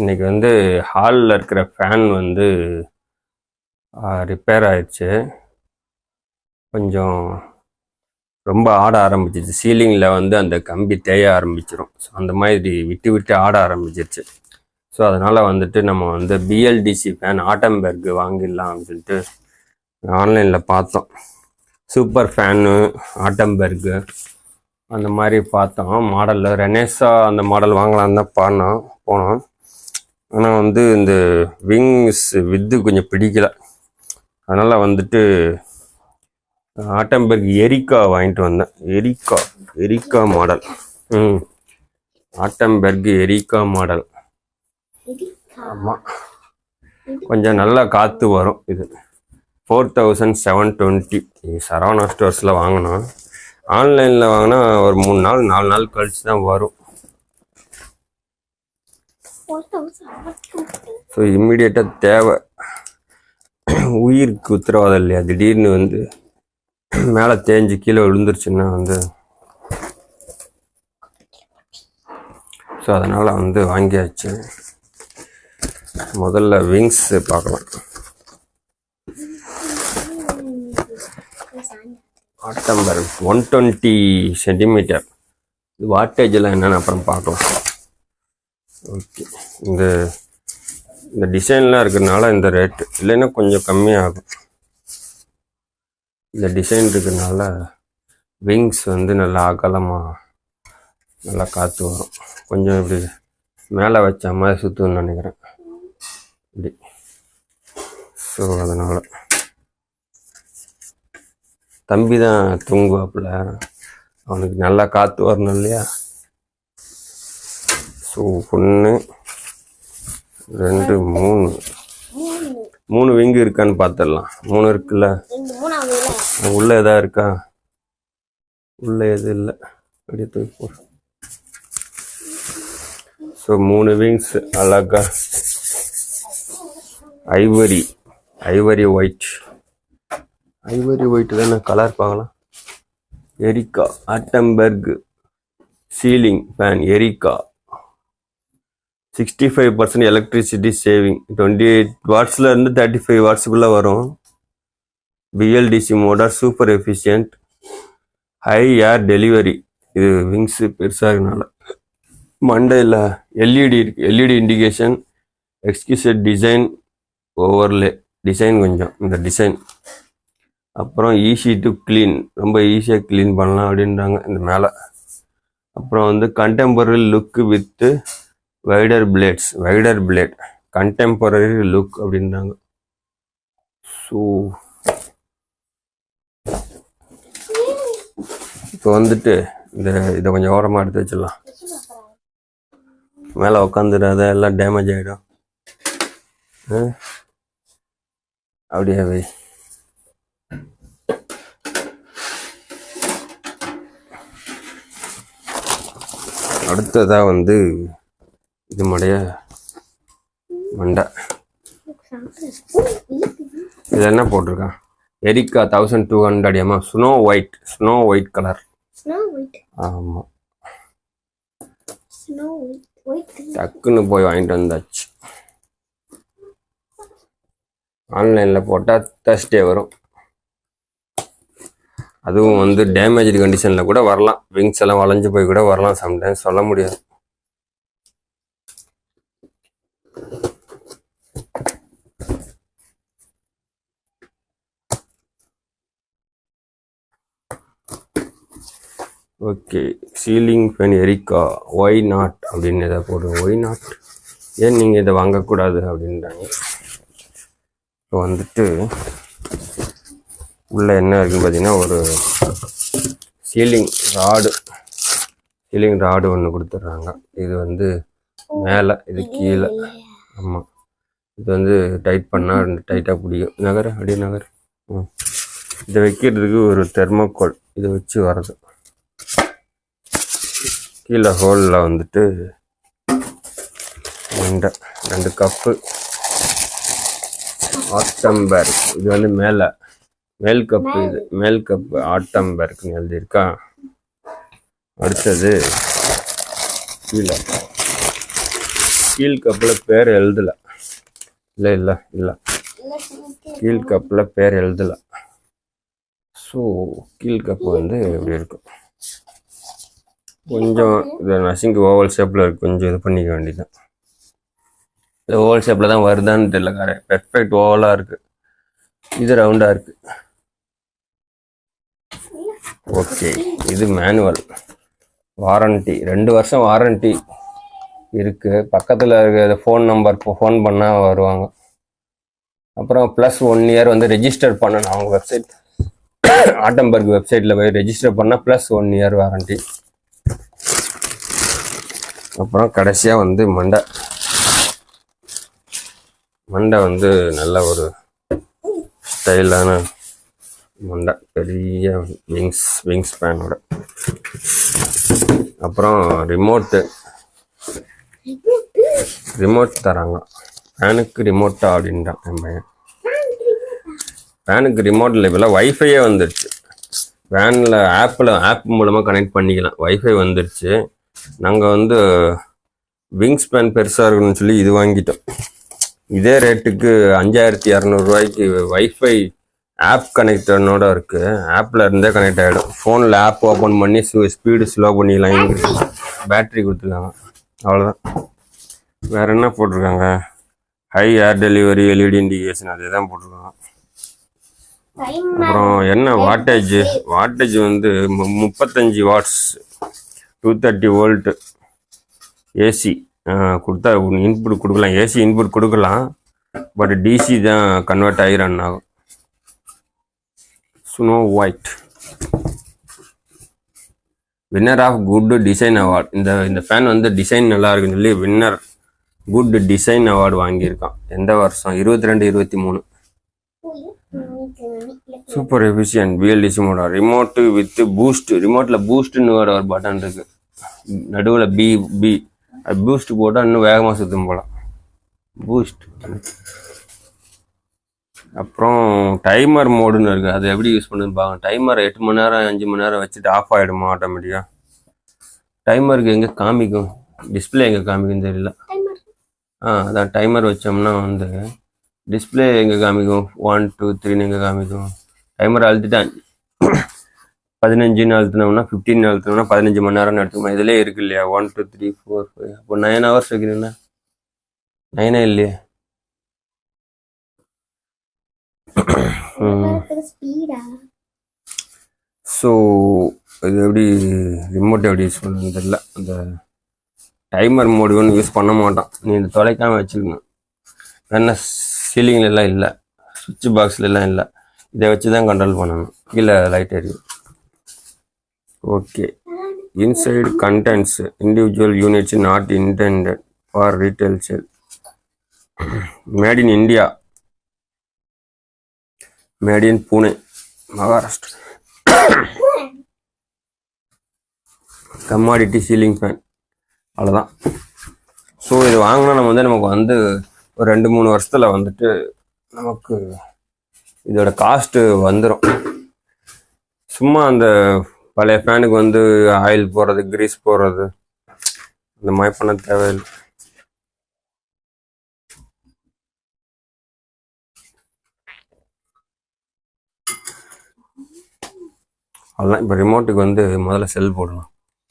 இன்னைக்கு வந்து ஹாலில் இருக்கிற ஃபேன் வந்து ரிப்பேர் ஆயிடுச்சு. கொஞ்சம் ரொம்ப ஆட ஆரம்பிச்சிச்சு சீலிங்கில் வந்து அந்த கம்பி தேய ஆரம்பிச்சிரும். ஸோ அந்த மாதிரி விட்டு விட்டு ஆட ஆரம்பிச்சிருச்சு. ஸோ அதனால் வந்துட்டு நம்ம வந்து பிஎல்டிசி ஃபேன் ஆட்டம்பெர்க் வாங்கிடலாம் அப்படின்னு சொல்லிட்டு ஆன்லைனில் பார்த்தோம். சூப்பர் ஃபேனு ஆட்டம்பெர்கு அந்த மாதிரி பார்த்தோம். மாடலில் ரெனேஸா அந்த மாடல் வாங்கலான்னு தான் பாடினோம் போனோம். ஆனால் வந்து இந்த விங்ஸ் வித்து கொஞ்சம் பிடிக்கல. அதனால் வந்துட்டு ஆட்டம்பெர்க் எரிக்கா வாங்கிட்டு வந்தேன். Erica Erica model. ம். Atomberg Erica model. ஆமாம் கொஞ்சம் நல்லா காற்று வரும் இது. Four thousand seven twenty Saravana ஸ்டோர்ஸில் வாங்கினோம். ஆன்லைனில் வாங்கினா ஒரு மூணு நாள் நாலு நாள் கழிச்சு தான் வரும். ஸோ இம்மிடியேட்டாக தேவை. உயிருக்கு உத்தரவாதம் இல்லையா? திடீர்னு வந்து மேலே தேஞ்சு கீழே விழுந்துருச்சுன்னா வந்து ஸோ அதனால் வந்து வாங்கியாச்சு. முதல்ல விங்ஸ் பார்க்கலாம். ஆட்டம்பர் ஒன் டுவெண்ட்டி சென்டிமீட்டர் இது வாட்டேஜ் எல்லாம் அப்புறம் பார்க்கலாம். ஓகே. இந்த இந்த டிசைன்லாம் இருக்கிறதுனால இந்த ரேட்டு இல்லைன்னா கொஞ்சம் கம்மியாகும். இந்த டிசைன் இருக்கிறதுனால விங்ஸ் வந்து நல்லா அகலமாக நல்லா காற்று வரும். கொஞ்சம் இப்படி மேலே வச்ச மாதிரி சுற்றுன்னு நினைக்கிறேன். இப்படி. ஸோ அதனால். தம்பி தான் தூங்குவாப்புல. அவனுக்கு நல்லா காற்று வரணும் இல்லையா? ஸோ ஒன்று ரெண்டு மூணு. மூணு விங்கு இருக்கான்னு பார்த்துடலாம் மூணு இருக்குல்ல? உள்ள எதா இருக்கா? உள்ள எது இல்லை. அப்படியே தூக்கி போ. ஸோ மூணு விங்ஸ் அழகா. Ivory. Ivory white ivory white தானே கலர் பார்க்கலாம்? Erica. Atomberg ceiling fan Erica. Sixty five percent electricity saving twenty eight வாட்ஸ்லேருந்து thirty five வாட்ஸுக்குள்ளே வரும் BLDC motor super efficient high air delivery இது விங்ஸு பெருசாகனால மண்டையில் எல்இடி இருக்கு. LED indication exquisite design overlay design கொஞ்சம். இந்த டிசைன் அப்புறம் ஈஸி டு க்ளீன் ரொம்ப ஈஸியாக க்ளீன் பண்ணலாம் அப்படின்றாங்க. இந்த மேலே. அப்புறம் வந்து contemporary look with wider blades wider blade contemporary look அப்படின்றாங்க ஸோ இப்போ வந்துட்டு இந்த இதை கொஞ்சம் ஓரமாக எடுத்து வச்சிடலாம். மேலே உக்காந்துடாத எல்லாம் டேமேஜ் ஆகிடும் அப்படியே வை. அடுத்ததாக வந்து இது மடைய மண்டை. இது என்ன போட்டிருக்கான் Erica thousand two hundred mm snow white snow white colour ஆமாம் டக்குன்னு போய் வாங்கிட்டு வந்தாச்சு. ஆன்லைனில் போட்டால் தேர்ஸ்டே வரும். அதுவும் வந்து டேமேஜ் கண்டிஷனில் கூட வரலாம். விங்ஸ் எல்லாம் வளைஞ்சு போய் கூட வரலாம். சம்டைம்ஸ் சொல்ல முடியாது. Okay ceiling fan Erica? Why not அப்படின்னு இதை போடுங்க ஒய் நாட் ஏன் நீங்கள் இதை வாங்கக்கூடாது அப்படின்றாங்க. இப்போ வந்துட்டு உள்ளே என்ன இருக்குன்னு பார்த்தீங்கன்னா ஒரு சீலிங் ராடு. சீலிங் ராடு ஒன்று கொடுத்துட்றாங்க. இது வந்து மேலே இது கீழே. ஆமாம் இது வந்து டைட் பண்ணால் ரெண்டு டைட்டாக பிடிக்கும் நகர அப்படியே நகர். ம். இதை வைக்கிறதுக்கு ஒரு தெர்மோகோல் இதை வச்சு வர்றது. கீழே ஹோலில் வந்துட்டு ரெண்டு ரெண்டு கப்பு ஆட்டம்பர்க் இது வந்து மேலே மேல் கப்பு இது. மேல். கப்பு ஆட்டம்பர்க்னு எழுதியிருக்கா. அடுத்தது கீழே. கீழ் கப்பில் பேர் எழுதல. இல்லை இல்லை இல்லை. கீழ் கப்பில் பேர் எழுதல. ஸோ கீழ் கப்பு வந்து இப்படி இருக்கும்? கொஞ்சம் இது நசிங்கு ஓவல் ஷேப்பில் இருக்கு. கொஞ்சம் இது பண்ணிக்க வேண்டியதுதான். இது ஓவல் ஷேப்பில் தான் வருதான்னு தெரியல கரெக்ட் பெர்ஃபெக்ட் ஓவலாக இருக்கு. இது ரவுண்டாக இருக்கு. ஓகே இது மேனுவல் வாரண்டி ரெண்டு வருஷம் வாரண்டி இருக்கு. பக்கத்தில் இருக்கிற ஃபோன் நம்பர் ஃபோன் பண்ணால் வருவாங்க. அப்புறம் ப்ளஸ் ஒன் இயர் வந்து ரெஜிஸ்டர் பண்ணணும். அவங்க வெப்சைட் ஆட்டம்பர்க் வெப்சைட்டில் போய் ரெஜிஸ்டர் பண்ணால் ப்ளஸ் ஒன் இயர் வாரண்டி அப்புறம் கடைசியாக வந்து மண்டை. மண்டை வந்து நல்ல ஒரு ஸ்டைலான மண்டை. பெரிய விங்ஸ் விங்ஸ் பேனோட அப்புறம் ரிமோட்டு ரிமோட் தராங்க. ஃபேனுக்கு ரிமோட்டா அப்படின்றான் என் பையன். ஃபேனுக்கு ரிமோட்டில் இப்போல்லாம் வைஃபையே வந்துடுச்சு வேனில் ஆப்பில் ஆப் மூலமாக கனெக்ட் பண்ணிக்கலாம். வைஃபை வந்துடுச்சு நாங்கள் வந்து விங்ஸ் பேன் பெருசாக இருக்கணும்னு சொல்லி இது வாங்கிட்டோம். இதே ரேட்டுக்கு அஞ்சாயிரத்தி இரநூறுவாய்க்கு வைஃபை ஆப் கனெக்டனோட இருக்கு. ஆப்பில் இருந்தே கனெக்ட் ஆகிடும் ஃபோனில் ஆப் ஓப்பன் பண்ணி ஸ்பீடு ஸ்லோ பண்ணிக்கலாம் பேட்டரி கொடுத்துருக்காங்க. அவ்வளோதான் வேற என்ன போட்டிருக்காங்க? High air delivery LED indication அதே தான் போட்டிருக்காங்க. அப்புறம் என்ன வாட்டேஜ் வாட்டேஜ் வந்து முப்பத்தஞ்சு watts to thirty volt AC கொடுத்தா இன்புட் கொடுக்கலாம். ஏசி இன்புட் கொடுக்கலாம். பட் டிசி தான் கன்வெர்ட் ஆகி ரன் ஆகும் snow white winner of good design award இந்த இந்த ஃபேன் வந்து டிசைன் நல்லா இருக்குன்னு சொல்லி வின்னர் குட் டிசைன் அவார்டு வாங்கியிருக்கான். எந்த வருஷம்? இருபத்தி ரெண்டு இருபத்தி மூணு super efficient BLDC Modi remote with boost ரிமோட்டில் பூஸ்ட்னு ஒரு ஒரு பட்டன் இருக்கு. நடுவில் பி பி பூஸ்ட் போட்டால் இன்னும் வேகமாக சுற்றும் போகலாம் பூஸ்ட் அப்புறம் டைமர் மோடுன்னு இருக்கு. அது எப்படி யூஸ் பண்ணுன்னு பாருங்க. டைமர் எட்டு மணி நேரம் அஞ்சு மணி நேரம் வச்சுட்டு ஆஃப் ஆகிடுமா ஆட்டோமேட்டிக்காக டைமருக்கு எங்கே காமிக்கும்? டிஸ்பிளே எங்கே காமிக்கும் தெரியல. ஆ அதான் டைமர் வச்சோம்னா வந்து டிஸ்பிளே எங்கே காமிக்கும்? ஒன் டூ த்ரீன்னு எங்கே காமிக்கும்? டைமர் அழுத்திட்டேன் பதினஞ்சுன்னு அழுத்தினோம்னா ஃபிஃப்டீன் அழுத்தினோம்னா பதினஞ்சு மணி நேரம் எடுத்துக்கணும் இதுலேயே இருக்கு இல்லையா? One two three four five அப்போ நைன் ஹவர்ஸ் வைக்கிறீங்கன்னா நைனே இல்லையே? ஸோ இது எப்படி ரிமோட் எப்படி யூஸ் பண்ணுறது தெரியல. அந்த டைமர் மோடு ஒன்று யூஸ் பண்ண மாட்டான். நீ இந்த தொலைக்காம வச்சுக்கணும். வேணா சீலிங்ல எல்லாம் இல்லை. சுவிட்ச் பாக்ஸ்ல எல்லாம் இல்லை. இதை வச்சு தான் கண்ட்ரோல் பண்ணணும். கீழே லைட் எரியும் okay inside contents individual units not intended for retail sale made in India made in Pune Maharashtra commodity ceiling fan அவ்வளோதான் ஸோ இது வாங்கினா நம்ம வந்து நமக்கு வந்து ஒரு ரெண்டு மூணு வருஷத்தில் வந்துட்டு நமக்கு இதோட காஸ்ட்டு வந்துடும் சும்மா அந்த பழைய ஃபேனுக்கு வந்து ஆயில் போடுறது கிரீஸ் போடுறது. இந்த மாதிரி பண்ண தேவையில்லை. அதெல்லாம் இப்போ ரிமோட்டுக்கு வந்து முதல்ல செல் போடணும்.